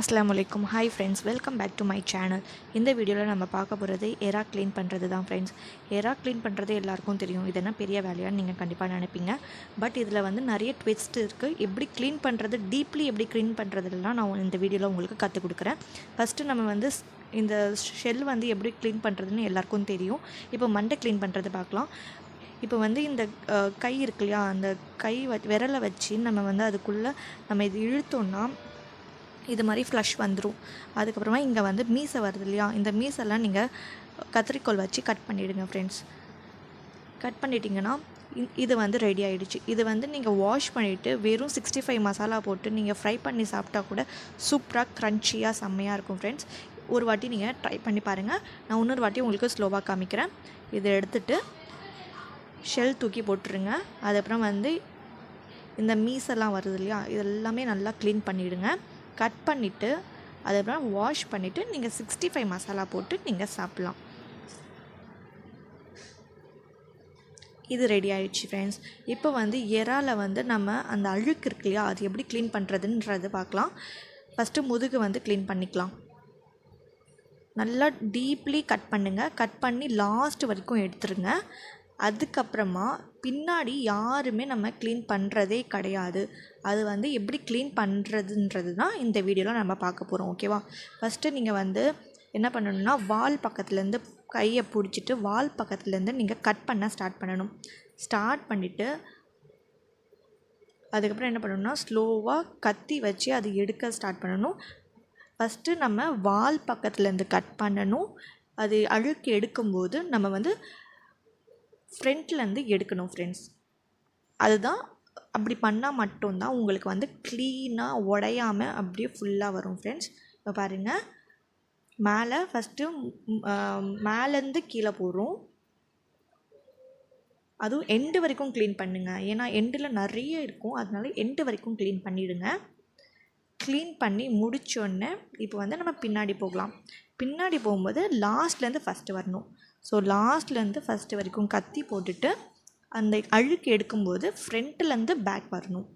அஸ்ஸலாமு அலைக்கும். Hi friends welcome back to my channel இந்த வீடியோவில் நம்ம பார்க்க போகிறது எரா க்ளீன் பண்ணுறது தான் ஃப்ரெண்ட்ஸ் எரா க்ளீன் பண்ணுறது எல்லாருக்கும் தெரியும். இது என்ன பெரிய வேலையான்னு நீங்கள் கண்டிப்பாக நினைப்பீங்க. பட் இதில் வந்து நிறைய ட்விஸ்ட் இருக்குது எப்படி க்ளீன் பண்ணுறது டீப்லி எப்படி க்ளீன் பண்ணுறதுலாம் நான் இந்த வீடியோவில் உங்களுக்கு கற்றுக் கொடுக்குறேன். ஃபஸ்ட்டு நம்ம வந்து ஸ்- இந்த ஷெல் வந்து எப்படி க்ளீன் பண்ணுறதுன்னு எல்லாருக்கும் தெரியும். இப்போ மண்டை க்ளீன் பண்ணுறது பார்க்கலாம். இப்போ வந்து இந்த கை இருக்கு இல்லையா? அந்த கை வ விரலை வச்சு நம்ம வந்து அதுக்குள்ளே நம்ம இது இழுத்தோம்னா இது மாதிரி ஃப்ளஷ் வந்துடும் அதுக்கப்புறமா இங்கே வந்து மீசை வருது இல்லையா? இந்த மீசெல்லாம் நீங்கள் கத்திரிக்கோல் வச்சு கட் பண்ணிவிடுங்க ஃப்ரெண்ட்ஸ் கட் பண்ணிட்டீங்கன்னா இ- இது வந்து ரெடி ஆகிடுச்சு இது வந்து நீங்கள் வாஷ் பண்ணிவிட்டு வெறும் சிக்ஸ்டி ஃபைவ் மசாலா போட்டு நீங்கள் ஃப்ரை பண்ணி சாப்பிட்டா கூட சூப்பராக க்ரன்ச்சியாக செம்மையாக இருக்கும் ஃப்ரெண்ட்ஸ் ஒரு வாட்டி நீங்கள் ட்ரை பண்ணி பாருங்கள் நான் இன்னொரு வாட்டி உங்களுக்கு ஸ்லோவாக காமிக்கிறேன். இதை எடுத்துட்டு ஷெல் தூக்கி போட்டுருங்க. அதுக்கப்புறம் வந்து இந்த மீசெல்லாம் வருது இல்லையா? இதெல்லாமே நல்லா க்ளீன் பண்ணிவிடுங்க கட் பண்ணிவிட்டு அதுக்கப்புறம் வாஷ் பண்ணிவிட்டு நீங்கள் சிக்ஸ்டி ஃபைவ் மசாலா போட்டு நீங்கள் சாப்பிட்லாம். இது ரெடி ஆயிடுச்சு ஃப்ரெண்ட்ஸ் இப்போ வந்து இறால வந்து நம்ம அந்த அழுக்கு இருக்கு இல்லையா அது எப்படி க்ளீன் பண்ணுறதுன்றது பார்க்கலாம். ஃபஸ்ட்டு முதுகு வந்து க்ளீன் பண்ணிக்கலாம். நல்லா டீப்லி கட் பண்ணுங்கள் கட் பண்ணி லாஸ்ட் வரைக்கும் எடுத்துருங்க. அதுக்கப்புறமா பின்னாடி யாருமே நம்ம க்ளீன் பண்ணுறதே கிடையாது. அது வந்து எப்படி க்ளீன் பண்ணுறதுன்றது தான் இந்த வீடியோவில் நம்ம பார்க்க போகிறோம் ஓகேவா ஃபஸ்ட்டு நீங்கள் வந்து என்ன பண்ணணும்னா வால் பக்கத்துலேருந்து கையை பிடிச்சிட்டு வால் பக்கத்துலேருந்து நீங்கள் கட் பண்ண ஸ்டார்ட் பண்ணணும். ஸ்டார்ட் பண்ணிவிட்டு அதுக்கப்புறம் என்ன பண்ணணும்னா ஸ்லோவாக கத்தி வச்சு அது எடுக்க ஸ்டார்ட் பண்ணணும். ஃபஸ்ட்டு நம்ம வால் பக்கத்துலேருந்து கட் பண்ணணும். அது அழுக்கு எடுக்கும்போது நம்ம வந்து ஃப்ரண்ட்லேருந்து எடுக்கணும் ஃப்ரெண்ட்ஸ் அதுதான் அப்படி பண்ணால் மட்டும்தான் உங்களுக்கு வந்து க்ளீனாக உடையாமல் அப்படியே ஃபுல்லாக வரும் ஃப்ரெண்ட்ஸ் இப்போ பாருங்கள் மேலே ஃபஸ்ட்டு மேலேருந்து கீழே போகிறோம் அதுவும் எண்டு வரைக்கும் க்ளீன் பண்ணுங்கள் ஏன்னா எண்டில் நிறைய இருக்கும். அதனால எண்டு வரைக்கும் க்ளீன் பண்ணிவிடுங்க க்ளீன் பண்ணி முடிச்சோடனே இப்போ வந்து நம்ம பின்னாடி போகலாம். பின்னாடி போகும்போது லாஸ்ட்லேருந்து ஃபஸ்ட்டு வரணும். ஸோ லாஸ்ட்லேருந்து ஃபஸ்ட்டு வரைக்கும் கத்தி போட்டுட்டு அந்த அழுக்கு எடுக்கும்போது ஃப்ரண்ட்லேருந்து பேக் வரணும்.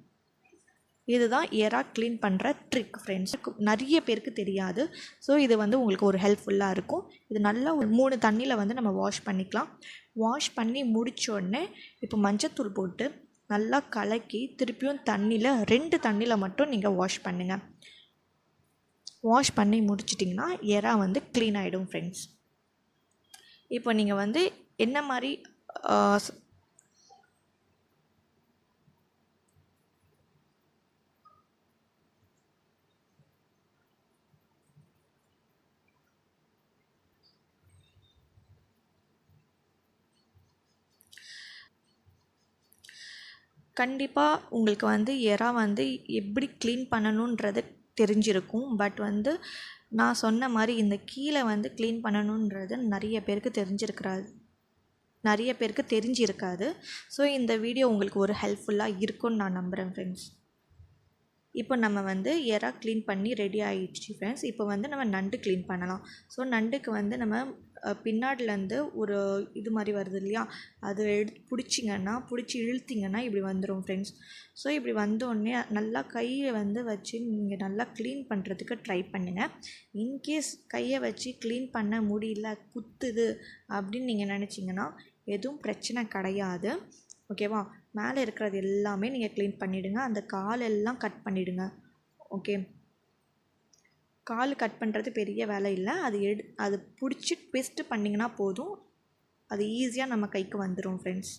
இதுதான் ஏராக க்ளீன் பண்ணுற ட்ரிக் ஃப்ரெண்ட்ஸ் நிறைய பேருக்கு தெரியாது. ஸோ இது வந்து உங்களுக்கு ஒரு ஹெல்ப்ஃபுல்லாக இருக்கும். இது நல்லா ஒரு மூணு தண்ணியில் வந்து நம்ம வாஷ் பண்ணிக்கலாம். வாஷ் பண்ணி முடித்தோடனே இப்போ மஞ்சத்தூள் போட்டு நல்லா கலக்கி திருப்பியும் தண்ணியில் ரெண்டு தண்ணியில் மட்டும் நீங்கள் வாஷ் பண்ணுங்கள் வாஷ் பண்ணி முடிச்சிட்டிங்கன்னா எறா வந்து க்ளீன் ஆகிடும் ஃப்ரெண்ட்ஸ் இப்போ நீங்கள் வந்து என்ன மாதிரி கண்டிப்பாக உங்களுக்கு வந்து எறா வந்து எப்படி க்ளீன் பண்ணணுன்றது தெரிஞ்சிருக்கும். பட் வந்து நான் சொன்ன மாதிரி இந்த கீழே வந்து க்ளீன் பண்ணணுன்றது நிறைய பேருக்கு தெரிஞ்சிருக்கிறாது நிறைய பேருக்கு தெரிஞ்சிருக்காது. ஸோ இந்த வீடியோ உங்களுக்கு ஒரு ஹெல்ப்ஃபுல்லாக இருக்கும்னு நான் நம்புகிறேன் ஃப்ரெண்ட்ஸ் இப்போ நம்ம வந்து எறா க்ளீன் பண்ணி ரெடி ஆகிடுச்சு ஃப்ரெண்ட்ஸ் இப்போ வந்து நம்ம நண்டு க்ளீன் பண்ணலாம். ஸோ நண்டுக்கு வந்து நம்ம பின்னாடிலேருந்து ஒரு இது மாதிரி வருது இல்லையா? அது எடுத்து பிடிச்சிங்கன்னா பிடிச்சி இழுத்திங்கன்னா இப்படி வந்துடும் ஃப்ரெண்ட்ஸ் ஸோ இப்படி வந்தோடனே நல்லா கையை வந்து வச்சு நீங்கள் நல்லா க்ளீன் பண்ணுறதுக்கு ட்ரை பண்ணுங்கள் இன்கேஸ் கையை வச்சு க்ளீன் பண்ண முடியல குத்துது அப்படின்னு நீங்கள் நினச்சிங்கன்னா எதுவும் பிரச்சனை கிடையாது. ஓகேவா மேலே இருக்கிறது எல்லாமே நீங்கள் க்ளீன் பண்ணிவிடுங்க அந்த கால் எல்லாம் கட் பண்ணிவிடுங்க ஓகே கால் கட் பண்ணுறது பெரிய வேலை இல்லை. அது எடு அது பிடிச்சி ட்விஸ்ட்டு பண்ணிங்கன்னா போதும். அது ஈஸியாக நம்ம கைக்கு வந்துடும் ஃப்ரெண்ட்ஸ்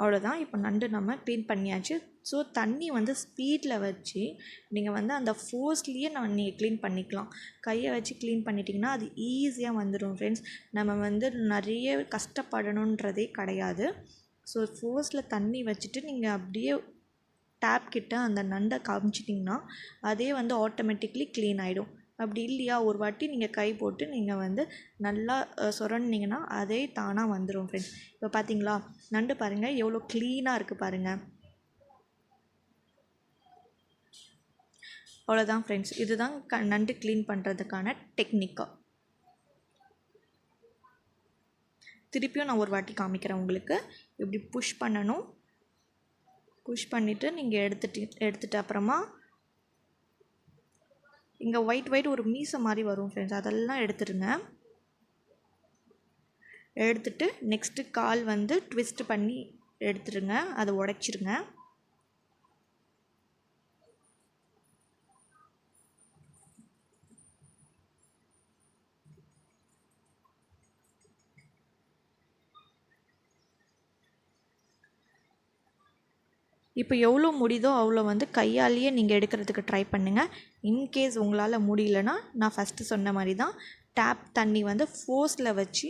அவ்வளோதான் இப்போ நண்டு நம்ம க்ளீன் பண்ணியாச்சு. ஸோ தண்ணி வந்து ஸ்பீடில் வச்சு நீங்கள் வந்து அந்த ஃபோர்ஸ்லேயே நம்ம நீங்கள் க்ளீன் பண்ணிக்கலாம். கையை வச்சு க்ளீன் பண்ணிட்டிங்கன்னா அது ஈஸியாக வந்துடும் ஃப்ரெண்ட்ஸ் நம்ம வந்து நிறைய கஷ்டப்படணுன்றதே கிடையாது. ஸோ ஃபோர்ஸில் தண்ணி வச்சுட்டு நீங்கள் அப்படியே டேப் கிட்ட அந்த நண்டை காமிச்சிட்டிங்கன்னா அதே வந்து ஆட்டோமேட்டிக்லி க்ளீன் ஆகிடும் அப்படி இல்லையா? ஒரு வாட்டி நீங்கள் கை போட்டு நீங்கள் வந்து நல்லா அஹ், சொரண்டிங்கன்னா அதே தானாக வந்துடும் ஃப்ரெண்ட்ஸ் இப்போ பார்த்தீங்களா நண்டு பாருங்கள் எவ்வளோ க்ளீனாக இருக்குது பாருங்கள் அவ்வளோதான் ஃப்ரெண்ட்ஸ் இதுதான் க நண்டு க்ளீன் பண்ணுறதுக்கான டெக்னிக்காக திருப்பியும் நான் ஒரு வாட்டி காமிக்கிறேன் உங்களுக்கு. இப்படி புஷ் பண்ணணும். புஷ் பண்ணிவிட்டு நீங்கள் எடுத்துட்டு எடுத்துகிட்டு அப்புறமா இங்கே ஒயிட் ஒயிட் ஒரு மீசை மாதிரி வரும் ஃப்ரெண்ட்ஸ் அதெல்லாம் எடுத்துருங்க எடுத்துட்டு நெக்ஸ்ட்டு கால் வந்து ட்விஸ்ட் பண்ணி எடுத்துருங்க அதை உடைச்சிருங்க. இப்போ எவ்வளோ முடியுதோ அவ்வளோ வந்து கையாலேயே நீங்கள் எடுக்கிறதுக்கு ட்ரை பண்ணுங்கள் இன்கேஸ் உங்களால் முடியலன்னா நான் ஃபஸ்ட்டு சொன்ன மாதிரி தான் டேப் தண்ணி வந்து ஃபோர்ஸில் வச்சு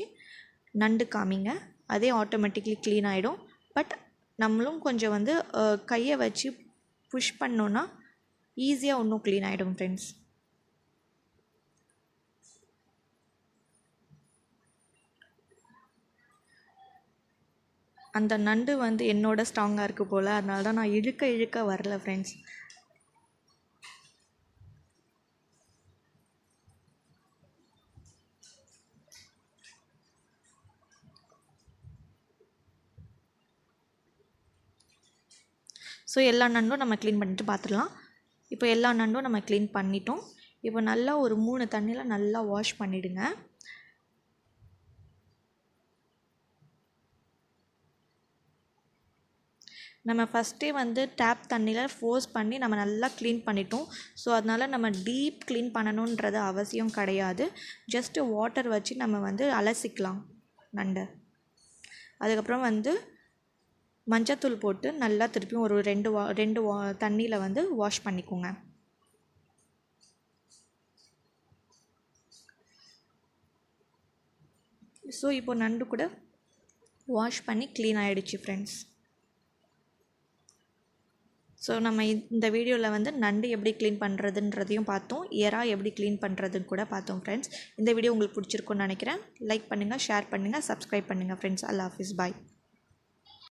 நண்டு காமிங்க. அதே ஆட்டோமேட்டிக்லி க்ளீன் ஆகிடும் பட் நம்மளும் கொஞ்சம் வந்து கையை வச்சு புஷ் பண்ணோன்னா ஈஸியாக இன்னும் க்ளீன் ஆகிடும் ஃப்ரெண்ட்ஸ் அந்த நண்டு வந்து என்னோட ஸ்ட்ராங்காக இருக்குது போல். அதனால தான் நான் இழுக்க இழுக்க வரல ஃப்ரெண்ட்ஸ் ஸோ எல்லா நண்டும் நம்ம க்ளீன் பண்ணிட்டு பார்த்துடலாம் இப்போ எல்லா நண்டும் நம்ம க்ளீன் பண்ணிட்டோம். இப்போ நல்லா ஒரு மூணு தண்ணியில் நல்லா வாஷ் பண்ணிவிடுங்க நம்ம ஃபஸ்ட்டே வந்து டேப் தண்ணியில் ஃபோர்ஸ் பண்ணி நம்ம நல்லா க்ளீன் பண்ணிட்டோம். ஸோ அதனால் நம்ம டீப் க்ளீன் பண்ணணுன்றது அவசியம் கிடையாது. ஜஸ்ட்டு வாட்டர் வச்சு நம்ம வந்து அலசிக்கலாம் நண்டை. அதுக்கப்புறம் வந்து மஞ்சத்தூள் போட்டு நல்லா திருப்பியும் ஒரு ரெண்டு வா ரெண்டு வா தண்ணியில் வந்து வாஷ் பண்ணிக்கோங்க. ஸோ இப்போ நண்டு கூட வாஷ் பண்ணி க்ளீன் ஆகிடுச்சு ஃப்ரெண்ட்ஸ் ஸோ நம்ம இந்த வீடியோவில் வந்து நண்டு எப்படி க்ளீன் பண்ணுறதுன்றதையும் பார்த்தோம். எறா எப்படி க்ளீன் பண்ணுறதுன்னு கூட பார்த்தோம் ஃப்ரெண்ட்ஸ் இந்த வீடியோ உங்களுக்கு பிடிச்சிருக்குன்னு நினைக்கிறேன். லைக் பண்ணுங்கள் ஷேர் பண்ணுங்கள் சப்ஸ்கிரைப் பண்ணுங்கள் ஃப்ரெண்ட்ஸ் அல்லா ஹாஃபிஸ் பாய்